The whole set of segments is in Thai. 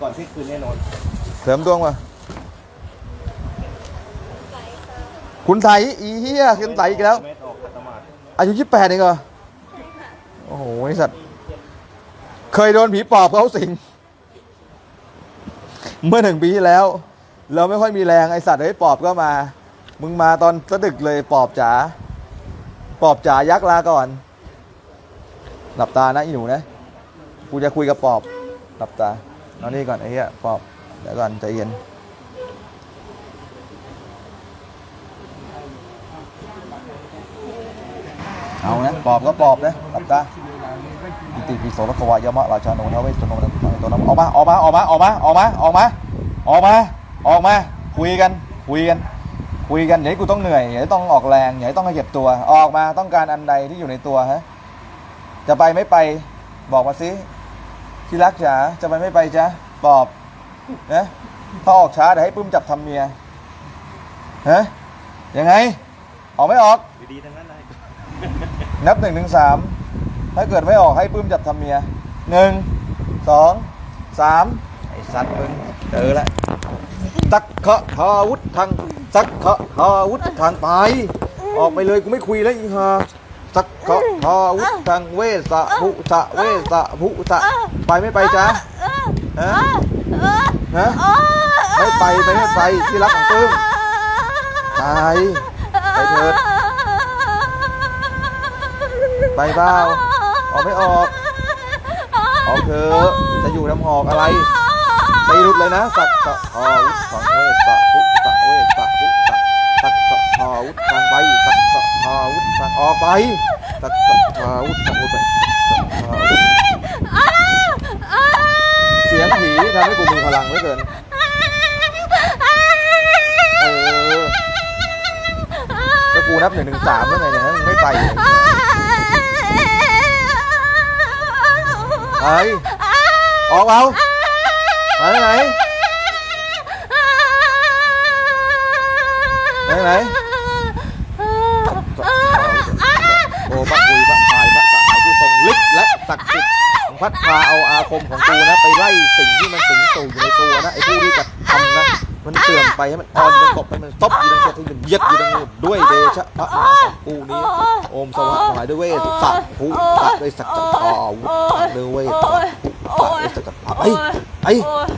ก่อนที่คืนแน่นอน เสริมดวงว่ะคุณไทยอีเหี้ยคุณไทยอีกแล้วอายุยี่แปดเองเหรอโอ้โหไอสัตว์ เคยโดนผีปอบเขาสิง เมื่อหนึ่งปีแล้ว เราไม่ค่อยมีแรงไอสัตว์เฮ้ยปอบก็มา มึงมาตอนสะดึกเลยปอบจ๋า ปอบจ๋ายักษ์ลาก่อน หลับตานะอีหนูนะ กูจะคุยกับปอบ หลับตา นอนนี่ก่อนไอ้เหี้ยปอบเดี๋ยวก่อนใจเย็นเอาเนะปอบก็ปอบนะหลับตาอิติปิโสรควายมะราชาโนทเวสโนนตัวน้ำออกมาออกมาออกมาออกมาออกมาออกมาออกมาออกมาคุยกันคุยกันคุยกันอย่าให้กูต้องเหนื่อยอย่าให้ต้องออกแรงอย่าให้ต้องเก็บตัวออกมาต้องการอันใดที่อยู่ในตัวฮะจะไปไม่ไปบอกมาสิ ที่รักจ๋าจะไปไม่ไปจ๊ะปอบนะถ้าออกช้าเดี๋ยวให้ปุ้มจับทำเมียฮะยังไง ออกไม่ออกดีทั้งนั้นเลยนับหนึ่งถึงสามถ้าเกิดไม่ออกให้ปุ้มจับทำเมียหนึ่งสองสามไอ้สัตว์มึงเจอละสักขะทาวุธทางสักขะทาวุธทางไป ออกไปเลยกูไม่คุยแล้วอีกฮะ สักขะทาวุธังเวสะภุสะเวสะภุสะไปไม่ไปจ้าฮะฮะไม่ไปไปไม่ไปที่รักของตึ้งไปไปเถิดไปเปล่าออกไม่ออกออกเถอะจะอยู่ทำหอกอะไรไปรุดเลยนะสักขะทาวุธังเวสะภุสะเวสะภุสะสักขะทวุธังไปสักขะาวุธออกไปตัดพาวุธังออกไปเสียงผีทำให้กูมีพลังเหลือเกินเออก็กูนับหนึ่งถึงสามแล้วไงเนี่ยไม่ไปไปออกเอาไปไหน พัดพาเอาอาคมของกูนะ ไปไล่สิ่งที่มันสิงสู่อยู่ในตัวนะไอ้ผู้ที่จะทำนะมันเตือมไปให้มันอ่อนมันตบให้มันตบอยู่ในกระที่มันเย็ดอยู่ในนู้ด้วยเดชะพระมหาของกูนี้โอมสวัสดิ์หายด้วยเวทสัตว์ผู้ตัตด้วยสักจักรพรรดิเวทสัตว์ด้วยสักจักรพรรดิไอ้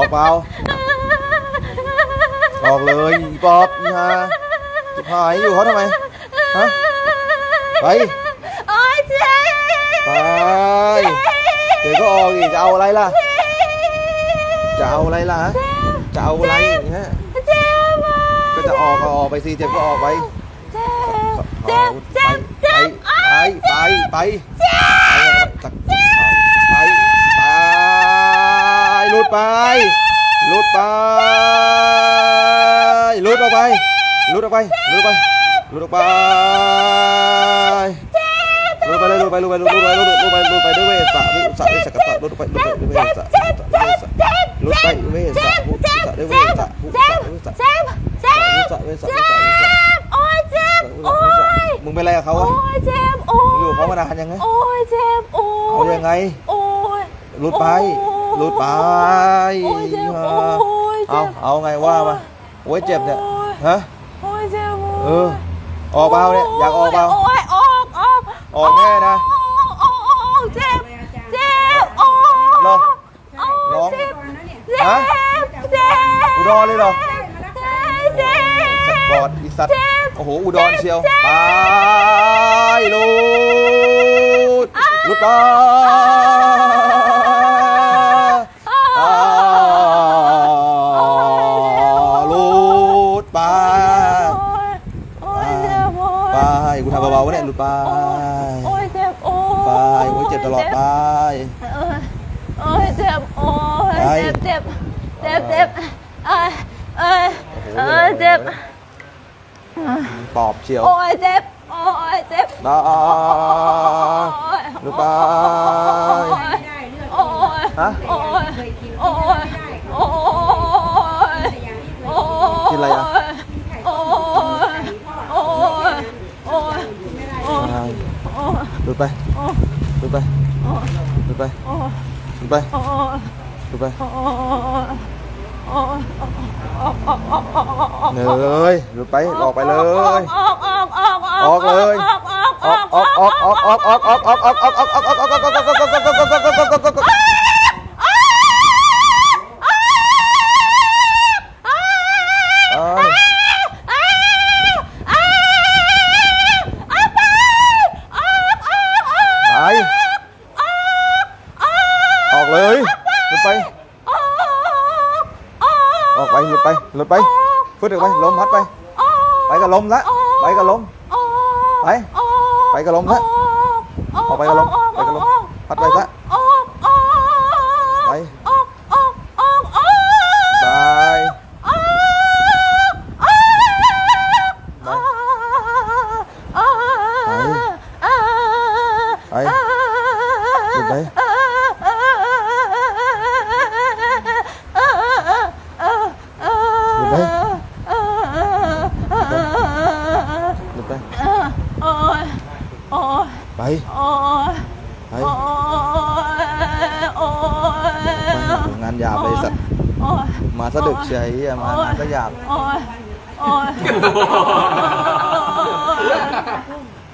ออกเปล่าออกเลยอีปอบอีฮาจะพายอยู่เขาทำไมฮะไปโอ้ยเจ๊ไปเดี๋ยวก็ออกอีกจะเอาอะไรล่ะ จะเอาอะไรล่ะฮะจะเอาอะไรฮะเจ็บอะก็จะออกก็ออกไปสิเจ็บก็ออกไปเจ็บเจ็บเจ็บไปไปไปไปไปไป หลุดไปหลุดไปหลุดออกไปหลุดออกไปหลุดออกไปหลุดออกไปหลุดไปเลยหลุดไปหลุดไปหลุดไปหลุดไปหลุดไปหลุดไปด้วยเวสะหลุดสะด้วยสักกะหลุดไปหลุดไปด้วยเวสะหลุดไปหลุดไปด้วยเวสะหลุดสะด้วยเวสะหลุดสะด้วยเจ็บเจ็บหลุดสะด้วยสะเจ็หลุดสะด้วสะบโอ้ยเจ็บโอ้ยมึงเป็นอะไรกับเขาโอ้ยเจ็บโอ้ยอยู่เขามานานยังไงโอ้ยเจ็บโอ้ยเอายังไงโอ้ยหลุดไป หลุดไปโอ้ยเจ็บโอ้ยเจ็เอาบเอาไงว่ามาโอ้ยเจ็บเนี่ยฮะโอ้ยเจ็บเออออกเปล่าเนี่ยอยากออกเปล่าโอ้ยออกออกออกแน่นะออกออกเจ็บเจ็บออกเหรอออกร้องเจ็บฮะเจ็บอุดรเลยเหรอเจ็บสปอร์ตอีสัตว์โอ้โหอุดรเชียวไปหลุดหลุดไป ไปโอ้ยเจ็บโอ้ยไปโอ้ยเจ็บตลอดไปโอ้ยเจ็บโอ้ยเจ็บเจ็บเจ็บเจ็บเอ้ยเอ้ยเอ้ยเจ็บปอบเชียวโอ้ยเจ็บโอ้ยเจ็บตด้ลูกไปโอ้ยฮะโอ้ยโอ้ยโอ้ยกินอะไรอะ đôi tay đôi tay đôi tay đôi tay đôi tay เลยลุไปออกไปเลย ออกเลยออกออกออกออกออกออกออกออกออกออกออกออกออกออกออกออกออก ฟึดออกไปลมพัดไป ไปกับลมละไปกับลมไป ไปกับลมละออกไปกับลมไปกับลมพัดไปซะานหยาบเลยสัตว์โอ้ยมาสะดึกเฉยอะมางานก็หยาบ โอ้ยโอ้ย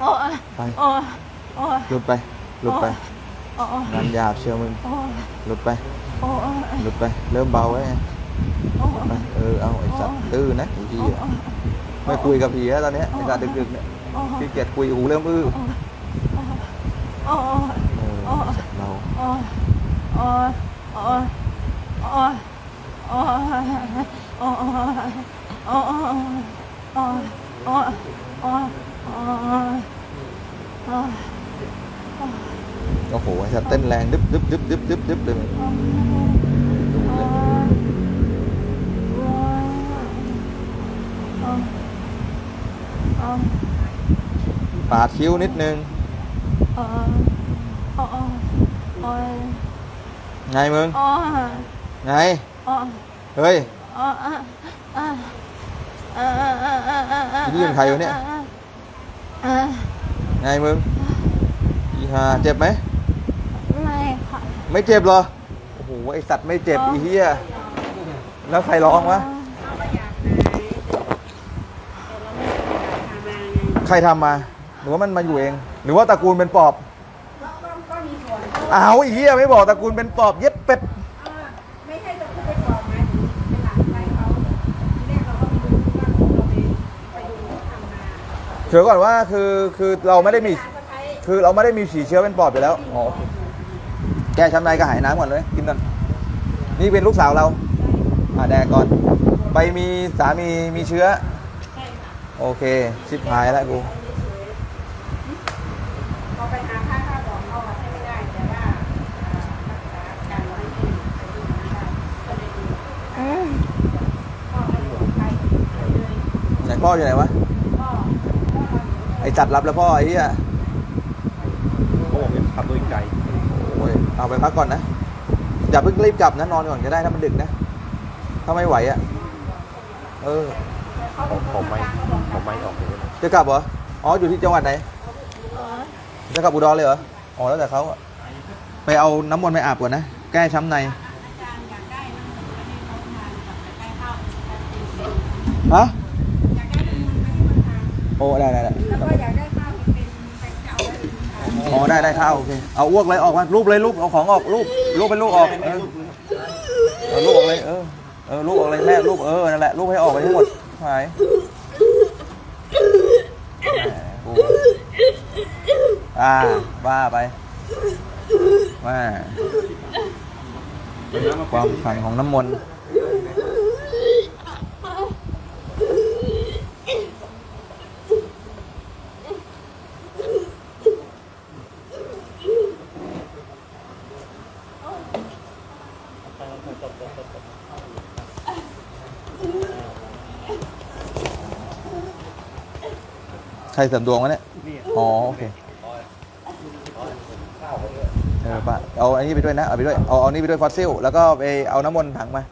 โอ้ยไป โอ้ยโอ้ยหลุดไป หลุดไป โอ้ยงานหยาบเชียวมึง โอ้ยหลุดไป โอ้ยหลุดไป เริ่มเบาไว้ไงโอ้ยไปเออ เอาไอ้สัตว์ตื้อนะไอ้ทียไม่คุยกับผีแล้วตอนเนี้ยไอ้สัตว์ดึกๆเนี่ยขี้เกียจคุยหูเริ่มอื้อโอ้ยเออสัตว์เรา โอ้ยโอ้ยโอ้ย โอ้โหจะเต้นแรงดึบดึบดึบดึบดึบดึบเลยดูเลยปาดคิ้วนิดนึงไงมึง ไงเฮ้ยนี่เป็นใครวะเนี่ยไงมึงอีห่าเจ็บไหม ไม่ค่ะไม่เจ็บเหรอ โอ้โห ไอสัตว์ไม่เจ็บอีเหี้ย แล้วใครร้องวะ ใครทำมา หรือว่ามันมาอยู่เอง หรือว่าตระกูลเป็นปอบอ้าวไอ้เหี้ยไม่บอกตระกูลเป็นปอบ เย็ดเป็ด ไม่ใช่จะพูดไปก่อนไหมเป็นหลังไปเขาทีแรกเราก็ไม่รู้ว่าเราไปไปดูเขาทำมา เถือก่อนว่าคือคือเราไม่ได้มีสะพ้ายคือเราไม่ได้มีสีเชื้อเป็นปอบอยู่แล้วอ๋อแก้ช้ำในก็หายน้ำก่อนเลย กินก่อนนี่เป็นลูกสาวเรา อ่าแดกก่อน ไปมีสามีมีเชื้อ โอเค ชิบหายแล้วกูพอไปหาค่าค่าบอกเขาอะให้ไม่ได้แต่ว่ารักษาการไว้ให้ไปดูนะคะก็เลยดูพ่อไม่อยู่ใครเลยไหนพ่ออยู่ไหนวะพ่อพ่อไอจัดรับแล้วพ่อไอ้เหี้ยเขาบอกขับโดยไกลโอ้ยเอาไปพักก่อนนะอย่าเพิ่งรีบกลับนะนอนก่อนก็ได้ถ้ามันดึกนะถ้าไม่ไหวอะ่ะเออผมผมไม่ผมไม่ออกเลยจะกลับเหรออ๋ออยู่ที่จังหวัดไหนจะกลับอุดรเลยเหรออ๋อแล้วแต่เขาอะไปเอาน้ำมนต์ไปอาบก่อนนะ แก้ช้ำใน โอ้ได้ได้ได้แล้วก็อยากได้ข้าวเป็นแฟนเก่าไว้เป็นอ๋อได้ได้ข้าวโอเคเอาอ้วกเลยออกมารูปเลยรูปเอาของออกรูปรูปเป็นรูปออกเออเออรูปออกเลยเออเออรูปออกเลยแม่รูปเออนั่นแหละรูปให้ออกไปทั้งหมดหายแหมกูอ่าว่าไปว่าความขลังของน้ำมนต์ ใครเสริมดวงวะเนี่ย อ๋อโอเคเออปะเอาอันนี้ไปด้วยนะ เอาไปด้วย เอาเอานี่ไปด้วยฟอสซิล แล้วก็ไปเอาน้ำมนต์ถังมา